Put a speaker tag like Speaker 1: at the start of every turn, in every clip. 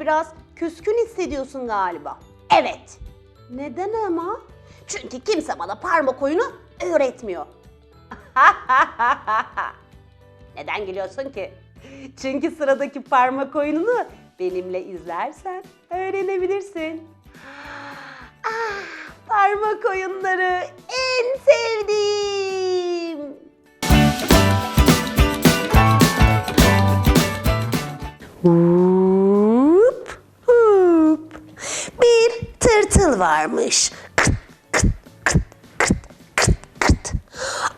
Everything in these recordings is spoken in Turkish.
Speaker 1: biraz küskün hissediyorsun galiba. Evet. Neden ama? Çünkü kimse bana parmak oyunu öğretmiyor. Neden gülüyorsun ki? Çünkü sıradaki parmak oyununu benimle izlersen öğrenebilirsin. Ah, parmak oyunları tırtıl varmış. Kıt kıt kıt kıt kıt kıt.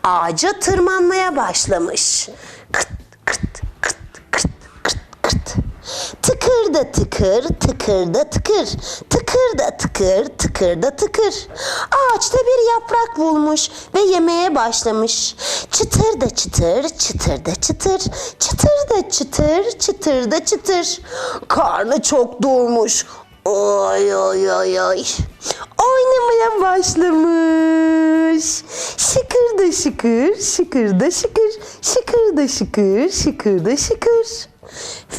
Speaker 1: Ağaca tırmanmaya başlamış. Kıt kıt kıt kıt kıt kıt. Tıkır da tıkır, tıkır da tıkır. Tıkır da tıkır, tıkır da tıkır. Ağaçta bir yaprak bulmuş ve yemeye başlamış. Çıtır da çıtır, çıtır da çıtır. Çıtır da çıtır, çıtır da çıtır. Karnı çok doymuş. Oy oy oy oy. Oynamaya başlamış. Şıkır da şıkır, şıkır da şıkır, şıkır da şıkır, şıkır da şıkır.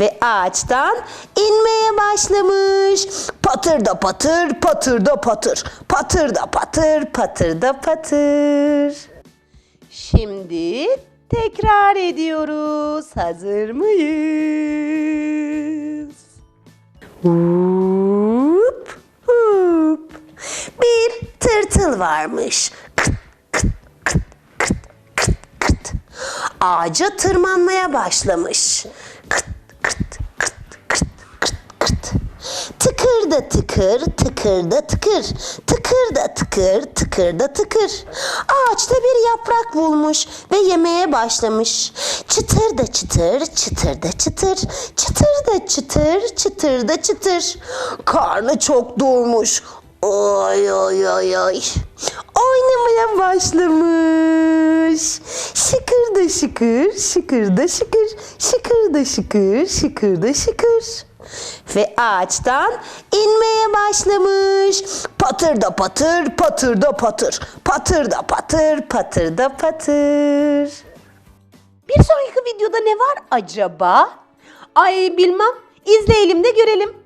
Speaker 1: Ve ağaçtan inmeye başlamış. Patır da patır, patır da patır. Patır da patır, patır da patır. Şimdi tekrar ediyoruz. Hazır mıyız? Tırtıl varmış. Kıt kıt kıt. Ağaca tırmanmaya başlamış. Kıt kıt kıt kıt kıt kıt. Tıkır da tıkır, tıkır da tıkır. Tıkır da tıkır, tıkır da tıkır. Ağaçta bir yaprak bulmuş ve yemeye başlamış. Çıtır da çıtır, çıtır da çıtır. Çıtır da çıtır, çıtır da çıtır. Karnı çok doymuş. Oy oy oy oy. Oynamaya başlamış. Şıkır da şıkır, şıkır da şıkır, şıkır da şıkır, şıkır da şıkır. Ve ağaçtan inmeye başlamış. Patır da patır, patır da patır. Patır da patır, patır da patır. Bir sonraki videoda ne var acaba? Ay bilmem. İzleyelim de görelim.